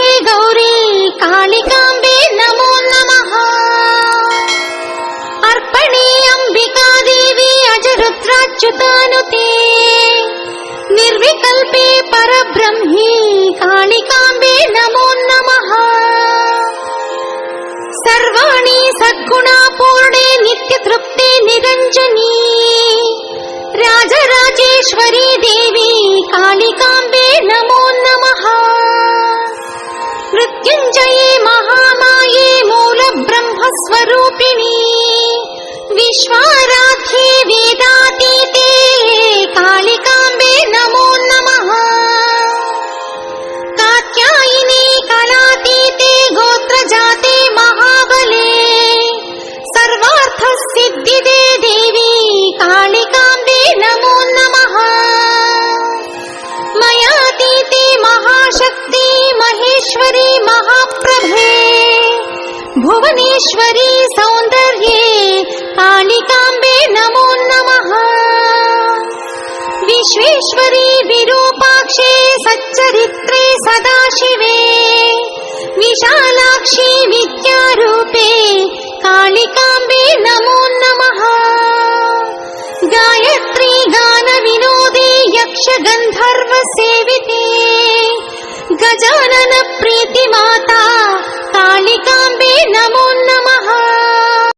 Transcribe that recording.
गौरी कालिकाम्बे नमो नमः। अर्पणे अम्बिका देवी अजरुद्राच्युतानुते। निर्विकल्पे परब्रह्मे कालिकाम्बे नमो नमः। सर्वाणि सद्गुणा पूर्णे नित्यतृप्ते निरञ्जनी। राजराजेश्वरी देवी कालिकाम्बे नमो। 这一。भुवनेश्वरी सौन्दर्ये काणिकाम्बे नमो नमः। विश्वेश्वरी विरूपाक्षे सच्चरित्रे सदाशिवे। विशालाक्षी विद्यारूपे काणिकाम्बे नमो नमः। गायत्री गानविनोदे यक्षगन्धर्वसेविते गजानन प्रीतिमाता